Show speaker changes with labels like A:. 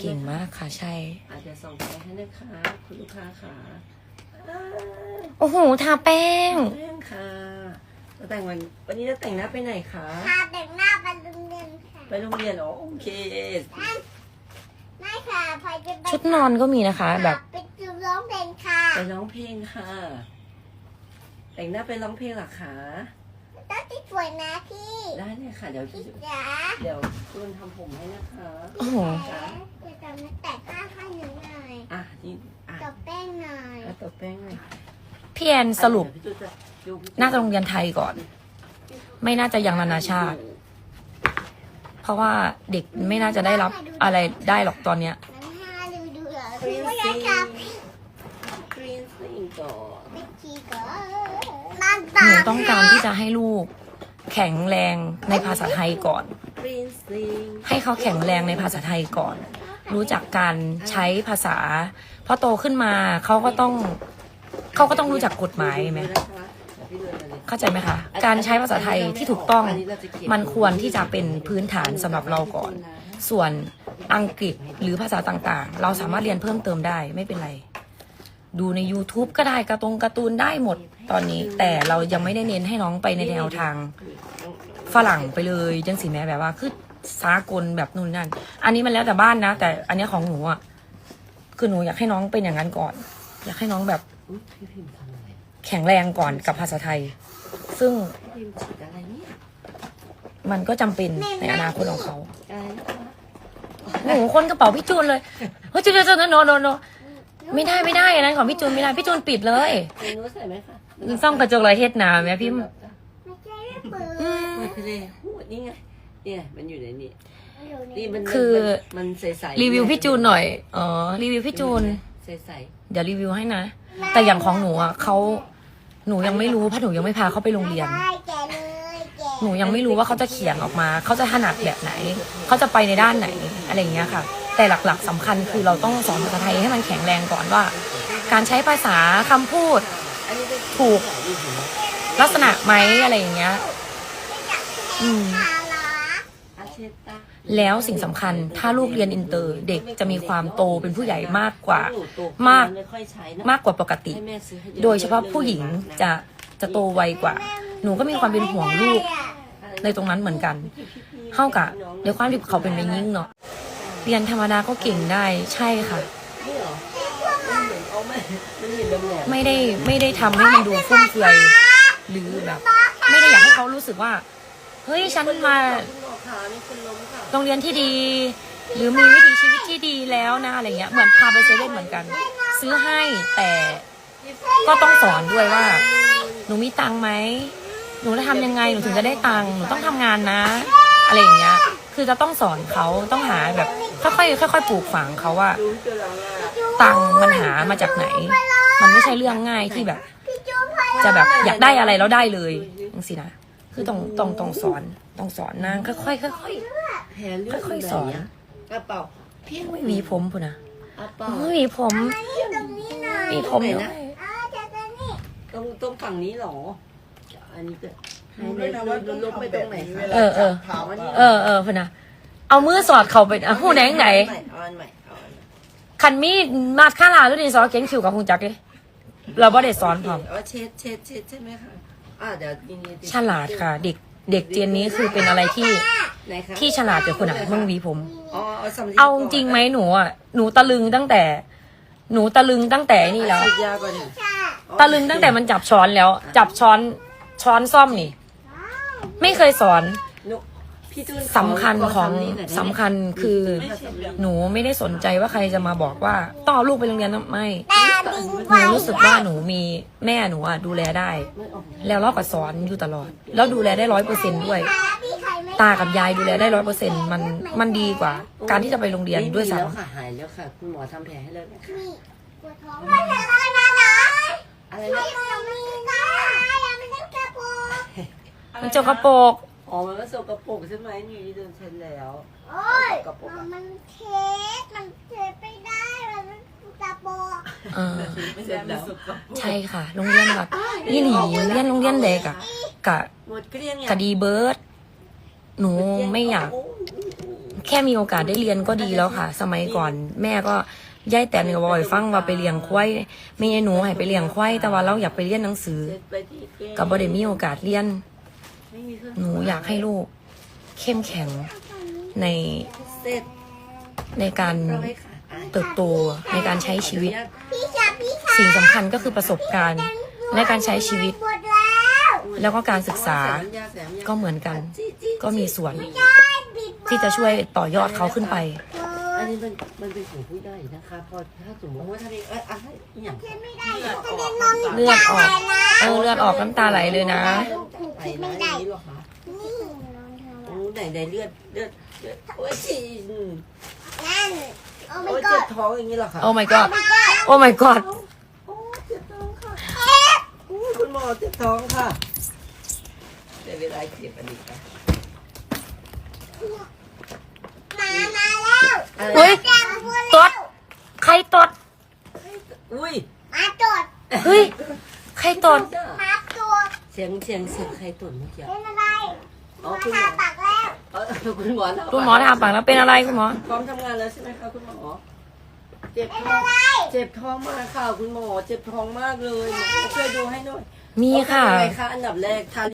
A: เก่งมากค่ะใช่
B: อาจจะส่งไปให้นะคะคุณลูกค้าค่ะอ่า
A: โอ้โห ทาแป้ง
B: แป้งค่ะจะแต่งวันวันนี้จะแต่งหน้าไปไหนคะ
C: พาแต่งหน้าไปโรงเรียนค่ะ
B: ไปโรงเรียนเหรอโอเค
C: ไม่ค่ะพายจะไป
A: ชุดนอนก็มีนะคะ แบบ
C: ไปดูร้องเพลงค่ะ
B: ไปร้องเพลงค่ะ แต่งหน้าไปร้องเพลงเหรอคะ
C: ต้องติด สวยนะพี่
B: ได้เลยค่ะ เดี๋ยว
C: พี่จ๋า
B: เดี๋ยวคุณทำผมให้นะคะ
A: โอ้โห
C: จ๋าจะทำให้แต่งหน้าให้หนูหน่อย
B: อะนี่อะ
C: ตบแป้งหน่อย
B: แล้วตบแป้งหน่อย
A: พี่แอนสรุป
B: อะเดี๋ยวพี่ตุ๊กจะดูพี่ตุ๊ก
A: น่าจะโรงเรียนไทยก่อน ไม่น่าจะยังนานาชาติ เพราะว่าเด็กไม่น่าจะได้รับอะไรได้หรอกตอนเนี้ย
C: มันห้าดูดูเหรอ
B: ครี
C: พี่
B: น
C: ว่า
B: ซิ
C: จะ
B: ง
C: จับ
B: ครีนซิงก่อน
C: ไปขี่ก่อนนั่น
A: ห
C: ตา
A: นูต้องการที่จะให้ลูก แข็งแรงในภาษาไทยก่อน ให้เขาแข็งแรงในภาษาไทยก่อน รู้จักการใช้ภาษาพราะโตขึ้นมาเขาก็ต้องเขาก็ต้องรู้จักกฎหมายไหม
B: เดี๋ยวพี่เดินมาเลย
A: เข้าใจไหมคะ การใช้ภาษาไทยที่ถูกต้องมันควรที่จะเป็นพื้นฐานสำหรับเราก่อน ส่วนอังกฤษหรือภาษาต่างๆ เราสามารถเรียนเพิ่มเติมได้ไม่เป็นไร ดูใน YouTube ก็ได้การะตรงการ์ตูนได้หมดตอนนี้ แต่เรายังไม่ได้เน้นให้น้องไปในแนวทางฝรั่งไปเลยจังสีแม้แบบว่าคือสากลแบบนู่นนั่น อันนี้มันแล้วแต่บ้านนะ แต่อันเนี้ยของหนูอะคือหนูอยากให้น้องเป็นอย่างนั้นก่อน อยากให้น้องแบบ
B: อุ๊ยพี่พิมพ์ทำอะไร
A: แข็งแรงก่อนกับภาษาไทย ซึ่ง
B: พี่พิมพ์ฉีดอะไรเนี่ย
A: มันก็จำเป็นในอนาคตของเขา
B: อะไรนะคะ
A: โอ้โหคนกระเป๋าพี่จูนเลยเฮ้ยจูนจูนโนโนโน ไม่ได้ไม่ได้อันนั้นของพี่จูนไม่ได้พี่จูนปิดเลย
B: เมนูใส่ไหมคะ
A: ซ่อมกระจกลอยเฮ็ดหนาแม่พี่
C: ไม่ใช่เปืน
A: อืม
B: เปิดไปเลยหูนี่ไงเนี่ยมันอยู่ในนี่นี่มัน
A: คือ
B: มันใสๆ
A: รีวิวพี่จูนหน่อยอ๋อรีวิวพี่จูน
B: ใส
A: เดี๋ยวรีวิวให้นะ แต่อย่างของหนูอะเขาหนูยังไม่รู้เพราะหนูยังไม่พาเขาไปโรงเรียน
C: ได้แกะเลยแกะ
A: หนูยังไม่รู้ว่าเขาจะเขียนออกมา เขาจะถนัดแบบไหน เขาจะไปในด้านไหนอะไรอย่างเงี้ยค่ะ แต่หลักๆสำคัญคือเราต้องสอนภาษาไทยให้มันแข็งแรงก่อนว่า การใช้ภาษาคำพูดถูกลักษณะไหมอะไรอย่างเงี้ยอืมแล้วสิ่งสำคัญถ้าลูกเรียนอินเตอร์เด็กจะมีความโตเป็นผู้ใหญ่มากกว่ามากมากกว่าปกติ โดยเฉพาะผู้หญิงจะจะโตไวกว่า หนูก็มีความเป็นห่วงลูกในตรงนั้นเหมือนกันเข้ากับในความที่เขาเป็นไปยิ่งเนาะ เรียนธรรมดาก็เก่งได้ใช่ค่ะ
B: นี่เหรอมันเหมือนเอาไหมมันเห็นแหลมๆ
A: ไม่ได้ไม่ได้ทำให้มันดูฟุ่มเฟือยหรือแบบ ไม่ได้อยากให้เขารู้สึกว่า เฮ้ยฉันมา
B: คุณหมอขามีคนล้มค่ะ
A: โรงเรียนที่ดี หรือมีวิถีชีวิตที่ดีแล้วนะอะไรเงี้ยเหมือนพาไปเซเว่นเหมือนกัน ซื้อให้แต่ก็ต้องสอนด้วยว่า หนูมีตังค์ไหมหนูจะทำยังไงหนูถึงจะได้ตังค์หนูต้องทำงานนะ อะไรอย่างเงี้ย คือจะต้องสอนเขาต้องหาแบบค่อยๆค่อยๆปลูกฝังเขาว่า
B: รู้เจอแล้วอะ
A: ตังค์มันหามาจากไหน มันไม่ใช่เรื่องง่ายที่แบบ
C: พี่จูนพาย
A: จะแบบอยากได้อะไรแล้วได้เลยจังสินะคือต้องต้องต้องสอนต้องสอนนางค่อยๆค่อย
B: แผลเลือด
A: ค่อยๆสอน
B: กระเป๋าพี่
A: ๆไม่หวีผมพุ่นนะ
B: กระเป๋า
A: ไม่หวีผม
C: นี่ตรงนี้หน่อย
A: หวีผม
B: ไหน
A: ด้ว
B: นะ
A: ย
C: อ่าจะตรงนี้
B: ตรงตรงฝั่งนี้เหรอ อันนี้ก็ให้
D: รู้
B: ใน
D: ด้วยนะว่า
B: ล
D: ต้อง
B: บไป
D: ทำ
B: ต
D: แบ
B: รง
D: บ
B: ไหน
D: นี้
B: คะ
D: เวลา
A: เออเออ
D: จับเท้ามัน
A: เออเออพุ่นนะเอามือสอดเขาไปอะหูไหนไหน
B: เอาอันใหม่เอาอันใหม่
A: คันมีมาดค่าลาด้วยดินสอเขียนคิวกับคุณจักเลยเราบ่ได้สอนพร้อม
B: เอาเช็ดเช็ดเช็ดใช่ไหมคะอ่าเดี๋ยวนี่นี่
A: ฉลาดค่ะ เด็กเด็กเจนนี้คือเป็นอะไรที่
B: ไหนคะ
A: ที่ฉลาดกว่าคนอะมึงหวีผม
B: อ๋อเอาสำลี
A: เอาจริงไหมหนูอะหนูตะลึงตั้งแต่ หนูตะลึงตั้งแต่นี่แล้ว
B: ฉีดยาก่อนเนี่ย
C: ค่ะ
A: ตะลึงตั้งแต่มันจับช้อนแล้ว จับช้อนช้อนซ่อมนี่ ไม่เคยสอน
B: หนูพี่จูน
A: สำคัญของ
B: ขำลีหน่ยได้ไหม
A: สำคัญคือหนูไม่ได้สนใจว่าใครจะมาบอกว่าต้องเอาลูกไปโรงเรียนนะไม่
C: ตาดิง
A: หนูรู้สึกว่าหนูมีแม่หนูอะดูแลได้
B: ไม่ออก
A: แล้วเราก็สอนอยู่ตลอด แล้วดูแลได้ร้อยเปอร์เซนด้วย
C: พี่ไข่ไม่
A: ตากับยายดูแลได้ร้อยเปอร์เซ็นมันมันดีกว่า การที่จะไปโรงเรียนด้วยซ้
B: แล้วค่ะหายแล้วค่ะคุณหมอทำแผลให้แล้วนะคะ
C: นี่ปวดท้องไม่เป็นไรนะนะ
B: อะไร
C: ไม่
B: นะ
A: มันจกกระโปรก
B: อ๋อ มันก็สกปรกใช่ไหมนี่โดนเช็ดแล้ว
C: โอ้ย
B: กระโปรงอะ
C: มันเทสมันเทสไปได้ มันเป็นกระโปรง
A: เออ
B: เสร็จแล้ว
A: ใช่ค่ะ โรงเรียนแบบยี่หลีเรียนโรงเรียนเด็กอะกะ
B: หมดเกลี้ยงไง
A: กะดีเบิร์ดหนูไม่อยาก แค่มีโอกาสได้เรียนก็ดีแล้วค่ะ สมัยก่อนแม่ก็ย่ายแต่นก็บอกให้ฟังว่าไปเลี้ยงควายไม่ใช่หนูให้ไปเลี้ยงควายแต่ว่าเราอยากไปเรียนหนังสือ
B: เสร็จไปที่เกม
A: กับบ่ได้มีโอกาสเรียน
B: ไม่มีเครื่อง
A: หนูอยากให้ลูกเข้มแข็งใน
B: เสร็จ
A: ในการ
B: เราให้ค่ะอะ
A: เติบโตในการใช้ชีวิต
C: พี่ชายพี่ชาย
A: สิ่งสำคัญก็คือประสบการณ์ในการใช้ชีวิต
C: หมดแล้ว
A: แล้วก็การศึกษา
B: แสนยาแสนยา
A: ก็เหมือนกัน
B: จี้จี้
A: ก็มีส่วน
C: บิด
A: ที่จะช่วยต่อยอดเขาขึ้นไป
B: อันนี้มันมันเป็นของผู้ใหญ่นะคะ พอถ้าสมมติว่าถ้ามีเอ้ยอะไรอย่าง
C: เทียนไม่ได้จะเรียนน้อง
A: เลือดออกเออเลือดออกน้ำตาไหลเลยนะ
B: ไปนะอย่างนี้หรอคะ
C: นี่
B: โอ้ไหนไหนเลือดเลือดเลือดโอ้ยฉี่อืม
C: นั่นโอ้
B: โอ้
C: my
B: ยเจ็บ
C: god
B: ท้องอย่างนี้เหรอคะ
A: โอ้ my god โอ้ my god
B: โอ้เจ็บท้องค่ะอู้คุณหมอเจ็บท้องค่ะเดี๋ยวเวลาเจ็บอันนี้ค่ะ
C: มามาแล้ว
B: อะไร
A: เฮ้ย
C: แจ้งพูด
A: ต
C: แล้ว
A: ดใครตด
B: อุ้ย
C: มาตรวจ
A: เฮ้ยใครตด
C: มาตรวจ
B: เสียงเสียงเสียงใครตุ่นเมื่อกี้
C: เป็นอะไร
B: อ๋อ
C: มา
B: คุณหม
C: ทา
B: อ
C: ปากแล้ว
B: เออคุณหมอแล้ว
A: คุณหมอถามปากแล้วเป็นอะไรคุณหมอ
B: พร้อมทำงานแล้วใช่ไหมคะคุณหมอเจ็บ
C: เป็น
B: ท้อง
C: อะไร
B: เจ็บท้องมากค่ะคุณหมอเจ็บท้องมากเลยหมอช่วยดูให้หน่อย
A: มีค่ะ
B: ป้องกันยังไงคะอันดับแรกทาน